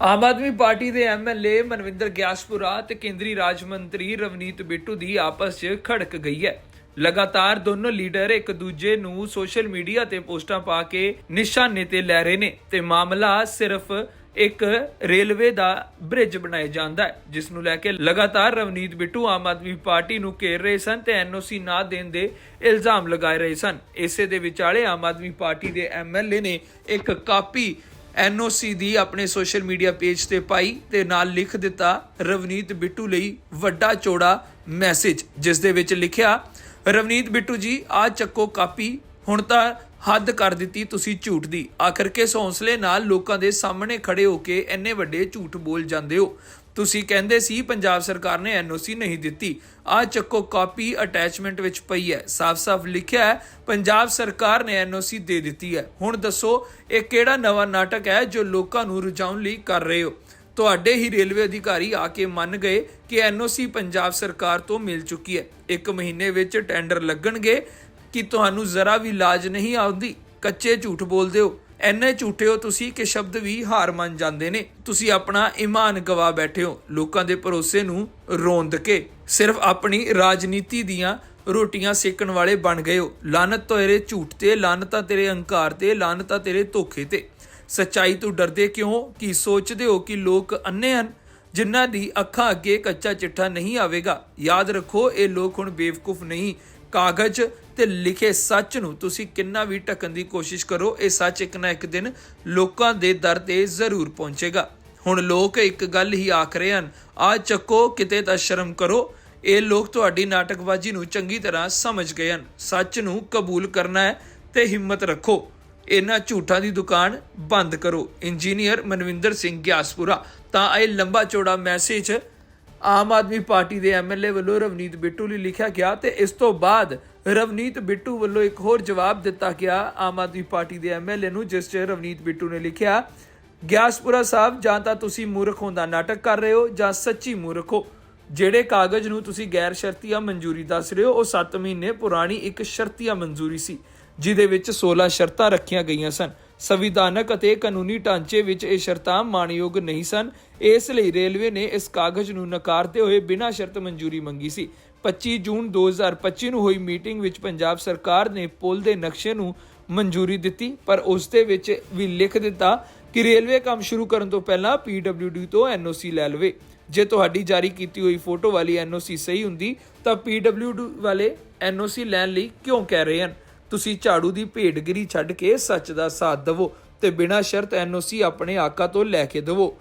ਆਮ Aadmi party ਦੇ MLA Manvinder Giaspura ਤੇ ਕੇਂਦਰੀ ਰਾਜ ਮੰਤਰੀ ਰਵਨੀਤ ਬਿੱਟੂ ਦੀ ਆਪਸ 'ਚ ਖੜਕ ਗਈ ਹੈ। ਲਗਾਤਾਰ ਦੋਨੋਂ ਲੀਡਰ ਇੱਕ ਦੂਜੇ ਨੂੰ ਸੋਸ਼ਲ ਮੀਡੀਆ ਤੇ ਪੋਸਟਾਂ ਪਾ ਕੇ ਨਿਸ਼ਾਨੇ ਤੇ ਲੈ ਰਹੇ ਨੇ ਤੇ ਮਾਮਲਾ ਸਿਰਫ ਇੱਕ ਰੇਲਵੇ ਦਾ ਬ੍ਰਿਜ ਬਣਾਇਆ ਜਾਂਦਾ ਹੈ, ਜਿਸ ਨੂੰ ਲੈ ਕੇ ਲਗਾਤਾਰ ਰਵਨੀਤ ਬਿੱਟੂ ਆਮ ਆਦਮੀ ਪਾਰਟੀ ਨੂੰ ਘੇਰ ਰਹੇ ਸਨ ਤੇ ਐਨਓਸੀ ਨਾ ਦੇਣ ਦੇ ਇਲਜ਼ਾਮ ਲਗਾਏ ਰਹੇ ਸਨ। ਇਸੇ ਦੇ ਵਿਚਾਲੇ ਆਮ ਆਦਮੀ ਪਾਰਟੀ ਦੇ ਐਮਐਲਏ ਨੇ ਇੱਕ ਕਾਪੀ ਐਨਓਸੀ ਦੀ ਆਪਣੇ ਸੋਸ਼ਲ ਮੀਡੀਆ ਪੇਜ ਤੇ ਪਾਈ ਤੇ ਨਾਲ ਲਿਖ ਦਿੱਤਾ ਰਵਨੀਤ ਬਿੱਟੂ ਲਈ ਵੱਡਾ ਚੌੜਾ ਮੈਸੇਜ, ਜਿਸ ਦੇ ਵਿੱਚ ਲਿਖਿਆ, ਰਵਨੀਤ ਬਿੱਟੂ ਜੀ ਆ ਚੱਕੋ ਕਾਪੀ, ਹੁਣ ਤਾਂ ਹੱਦ ਕਰ ਦਿੱਤੀ ਤੁਸੀਂ ਝੂਠ ਦੀ। ਆਖਰ ਕਿਸ ਹੌਸਲੇ ਨਾਲ ਲੋਕਾਂ ਦੇ ਸਾਹਮਣੇ ਖੜੇ ਹੋ ਕੇ ਇੰਨੇ ਵੱਡੇ ਝੂਠ ਬੋਲ ਜਾਂਦੇ ਹੋ? ਤੁਸੀਂ ਕਹਿੰਦੇ ਸੀ ਪੰਜਾਬ ਸਰਕਾਰ ਨੇ ਐਨਓਸੀ ਨਹੀਂ ਦਿੱਤੀ। ਆ ਚੱਕੋ ਕਾਪੀ ਅਟੈਚਮੈਂਟ ਵਿੱਚ ਪਈ ਹੈ। ਸਾਫ਼-ਸਾਫ਼ ਲਿਖਿਆ ਹੈ, ਪੰਜਾਬ ਸਰਕਾਰ ਨੇ ਐਨਓਸੀ ਦੇ ਦਿੱਤੀ ਹੈ। ਹੁਣ ਦੱਸੋ, ਇਹ ਕਿਹੜਾ ਨਵਾਂ ਨਾਟਕ ਹੈ ਜੋ ਲੋਕਾਂ ਨੂੰ ਰੁਝਾਉਣ ਲਈ ਕਰ ਰਹੇ ਹੋ? ਤੁਹਾਡੇ ਹੀ ਰੇਲਵੇ ਅਧਿਕਾਰੀ ਆ ਕੇ ਮੰਨ ਗਏ ਕਿ ਐਨਓਸੀ ਪੰਜਾਬ ਸਰਕਾਰ ਤੋਂ ਮਿਲ ਚੁੱਕੀ ਹੈ। ਇੱਕ ਮਹੀਨੇ ਵਿੱਚ ਟੈਂਡਰ ਲੱਗਣਗੇ। ਕਿ ਤੁਹਾਨੂੰ ਜ਼ਰਾ ਵੀ ਲਾਜ ਨਹੀਂ ਆਉਂਦੀ, ਕੱਚੇ ਝੂਠ ਬੋਲਦੇ ਹੋ। ਐਨੇ ਝੂਠੇ ਹੋ ਤੁਸੀਂ ਕਿ ਸ਼ਬਦ ਵੀ ਹਾਰ ਮੰਨ ਜਾਂਦੇ ਨੇ। ਤੁਸੀਂ ਆਪਣਾ ਈਮਾਨ ਗਵਾ ਬੈਠੇ ਹੋ। ਲੋਕਾਂ ਦੇ ਭਰੋਸੇ ਨੂੰ ਰੋਂਦ ਕੇ ਸਿਰਫ ਆਪਣੀ ਰਾਜਨੀਤੀ ਦੀਆਂ ਰੋਟੀਆਂ ਸੇਕਣ ਵਾਲੇ ਬਣ ਗਏ ਹੋ। ਲਾਨਤ ਤੇਰੇ ਝੂਠ ਤੇ ਲਾਨਤਾਂ ਤੇਰੇ ਅਹੰਕਾਰ ਤੇ ਲਾਨਤਾਂ ਤੇਰੇ ਧੋਖੇ ਤੇ। ਸੱਚਾਈ ਤੋਂ ਡਰਦੇ ਕਿਉਂ? ਕਿ ਸੋਚਦੇ ਹੋ ਕਿ ਲੋਕ ਅੰਨੇ ਹਨ? ਜਿਨ੍ਹਾਂ ਦੀ ਅੱਖਾਂ ਅੱਗੇ ਕੱਚਾ ਚਿੱਠਾ ਨਹੀਂ ਆਵੇਗਾ। ਯਾਦ ਰੱਖੋ, ਇਹ ਲੋਕ ਹੁਣ ਬੇਵਕੂਫ ਨਹੀਂ। ਕਾਗਜ਼ ਤੇ ਲਿਖੇ ਸੱਚ ਨੂੰ ਤੁਸੀਂ ਕਿੰਨਾ ਵੀ ਢੱਕਣ ਦੀ ਕੋਸ਼ਿਸ਼ ਕਰੋ, ਇਹ ਸੱਚ ਇੱਕ ਨਾ ਇੱਕ ਦਿਨ ਲੋਕਾਂ ਦੇ ਦਰ ਤੇ ਜ਼ਰੂਰ ਪਹੁੰਚੇਗਾ। ਹੁਣ ਲੋਕ ਇੱਕ ਗੱਲ ਹੀ ਆਖ ਰਹੇ ਹਨ, ਆ ਚੱਕੋ, ਕਿਤੇ ਤਾਂ ਸ਼ਰਮ ਕਰੋ। ਇਹ ਲੋਕ ਤੁਹਾਡੀ ਨਾਟਕਬਾਜ਼ੀ ਨੂੰ ਚੰਗੀ ਤਰ੍ਹਾਂ ਸਮਝ ਗਏ ਹਨ। ਸੱਚ ਨੂੰ ਕਬੂਲ ਕਰਨਾ ਹੈ ਤੇ ਹਿੰਮਤ ਰੱਖੋ। ਇਹਨਾਂ ਝੂਠਾਂ ਦੀ ਦੁਕਾਨ ਬੰਦ ਕਰੋ। ਇੰਜੀਨੀਅਰ ਮਨਵਿੰਦਰ ਸਿੰਘ ਗਿਆਸਪੁਰਾ, ਤਾਂ ਇਹ ਲੰਬਾ ਚੌੜਾ ਮੈਸੇਜ ਆਮ ਆਦਮੀ ਪਾਰਟੀ ਦੇ ਐਮਐਲਏ ਵੱਲੋਂ ਰਵਨੀਤ ਬਿੱਟੂ ਲਈ ਲਿਖਿਆ ਗਿਆ ਤੇ ਇਸ ਤੋਂ ਬਾਅਦ ਰਵਨੀਤ ਬਿੱਟੂ ਵੱਲੋਂ ਇੱਕ ਹੋਰ ਜਵਾਬ ਦਿੱਤਾ ਗਿਆ ਆਮ ਆਦਮੀ ਪਾਰਟੀ ਦੇ ਐਮਐਲਏ ਨੂੰ, ਜਿਸ 'ਚ ਰਵਨੀਤ ਬਿੱਟੂ ਨੇ ਲਿਖਿਆ, ਗਿਆਸਪੁਰਾ ਸਾਹਿਬ, ਜਾਂ ਤਾਂ ਤੁਸੀਂ ਮੂਰਖ ਹੋਣ ਦਾ ਨਾਟਕ ਕਰ ਰਹੇ ਹੋ, ਜਾਂ ਸੱਚੀ ਮੂਰਖ ਹੋ। ਜਿਹੜੇ ਕਾਗਜ਼ ਨੂੰ ਤੁਸੀਂ ਗੈਰ ਸ਼ਰਤੀਆ ਮਨਜ਼ੂਰੀ ਦੱਸ ਰਹੇ ਹੋ, ਉਹ 7 ਮਹੀਨੇ ਪੁਰਾਣੀ ਇੱਕ ਸ਼ਰਤੀਆ ਮਨਜ਼ੂਰੀ ਸੀ ਜਿਦੇ ਵਿੱਚ 16 ਸ਼ਰਤਾਂ ਰੱਖੀਆਂ ਗਈਆਂ ਸਨ। ਸੰਵਿਧਾਨਕ ਅਤੇ ਕਾਨੂੰਨੀ ਢਾਂਚੇ ਵਿੱਚ ਇਹ ਸ਼ਰਤਾਂ ਮਾਨਯੋਗ ਨਹੀਂ ਸਨ। ਇਸ ਲਈ ਰੇਲਵੇ ਨੇ ਇਸ ਕਾਗਜ਼ ਨੂੰ ਨਕਾਰਦੇ ਹੋਏ ਬਿਨਾਂ ਸ਼ਰਤ ਮਨਜ਼ੂਰੀ ਮੰਗੀ ਸੀ। 25 ਜੂਨ 2025 ਨੂੰ ਹੋਈ ਮੀਟਿੰਗ ਵਿੱਚ ਪੰਜਾਬ ਸਰਕਾਰ ਨੇ ਪੁਲ ਦੇ ਨਕਸ਼ੇ ਨੂੰ ਮਨਜ਼ੂਰੀ ਦਿੱਤੀ, ਪਰ ਉਸ ਦੇ ਵਿੱਚ ਵੀ ਲਿਖ ਦਿੱਤਾ ਕਿ ਰੇਲਵੇ ਕੰਮ ਸ਼ੁਰੂ ਕਰਨ ਤੋਂ ਪਹਿਲਾਂ PWD ਤੋਂ ਐਨਓਸੀ ਲੈ ਲਵੇ। ਜੇ ਤੁਹਾਡੀ ਜਾਰੀ ਕੀਤੀ ਹੋਈ ਫੋਟੋ ਵਾਲੀ ਐਨਓਸੀ ਸਹੀ ਹੁੰਦੀ, ਤਾਂ PWD ਵਾਲੇ ਐਨਓਸੀ ਲੈਣ ਲਈ ਕਿਉਂ ਕਹਿ ਰਹੇ ਹਨ? ਤੁਸੀਂ ਝਾੜੂ ਦੀ ਭੇਡਗਿਰੀ ਛੱਡ ਕੇ ਸੱਚ ਦਾ ਸਾਥ ਦਿਵੋ ਤੇ ਬਿਨਾਂ ਸ਼ਰਤ ਐਨਓਸੀ ਆਪਣੇ ਆਕਾ ਤੋਂ ਲੈ ਕੇ ਦਿਵੋ।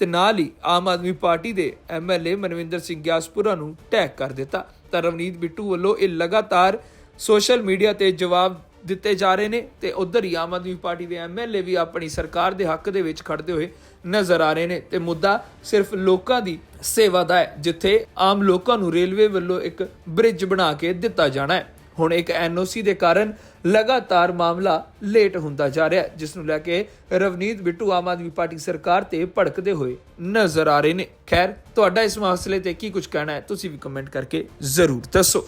ਤੇ ਨਾਲ ਹੀ ਆਮ ਆਦਮੀ ਪਾਰਟੀ ਦੇ ਐਮਐਲਏ ਮਨਵਿੰਦਰ ਸਿੰਘ ਗਿਆਸਪੁਰਾ ਨੂੰ ਟੈਗ ਕਰ ਦਿੱਤਾ। ਤਾਂ ਰਵਨੀਤ ਬਿੱਟੂ ਵੱਲੋਂ ਇਹ ਲਗਾਤਾਰ ਸੋਸ਼ਲ ਮੀਡੀਆ ਤੇ ਜਵਾਬ ਦਿੱਤੇ ਜਾ ਰਹੇ ਨੇ ਤੇ ਉਧਰ ਹੀ ਆਮ ਆਦਮੀ ਪਾਰਟੀ ਦੇ ਐਮਐਲਏ ਵੀ ਆਪਣੀ ਸਰਕਾਰ ਦੇ ਹੱਕ ਦੇ ਵਿੱਚ ਖੜਦੇ ਹੋਏ ਨਜ਼ਰ ਆ ਰਹੇ ਨੇ। ਤੇ ਮੁੱਦਾ ਸਿਰਫ ਲੋਕਾਂ ਦੀ ਸੇਵਾ ਦਾ ਹੈ, ਜਿੱਥੇ ਆਮ ਲੋਕਾਂ ਨੂੰ ਰੇਲਵੇ ਵੱਲੋਂ ਇੱਕ ਬ੍ਰਿਜ ਬਣਾ ਕੇ ਦਿੱਤਾ ਜਾਣਾ ਹੈ। ਹੁਣ ਇੱਕ ਐਨਓਸੀ ਦੇ ਕਾਰਨ ਲਗਾਤਾਰ ਮਾਮਲਾ ਲੇਟ ਹੁੰਦਾ ਜਾ ਰਿਹਾ ਹੈ, ਜਿਸ ਨੂੰ ਲੈ ਕੇ ਰਵਨੀਤ ਬਿੱਟੂ ਆਮ ਆਦਮੀ ਪਾਰਟੀ ਸਰਕਾਰ ਤੇ ਭੜਕਦੇ ਹੋਏ ਨਜ਼ਰ ਆ ਰਹੇ ਨੇ। ਖੈਰ, ਤੁਹਾਡਾ ਇਸ ਮਸਲੇ ਤੇ ਕੀ ਕੁਝ ਕਹਿਣਾ ਹੈ, ਤੁਸੀਂ ਵੀ ਕਮੈਂਟ ਕਰਕੇ ਜ਼ਰੂਰ ਦੱਸੋ।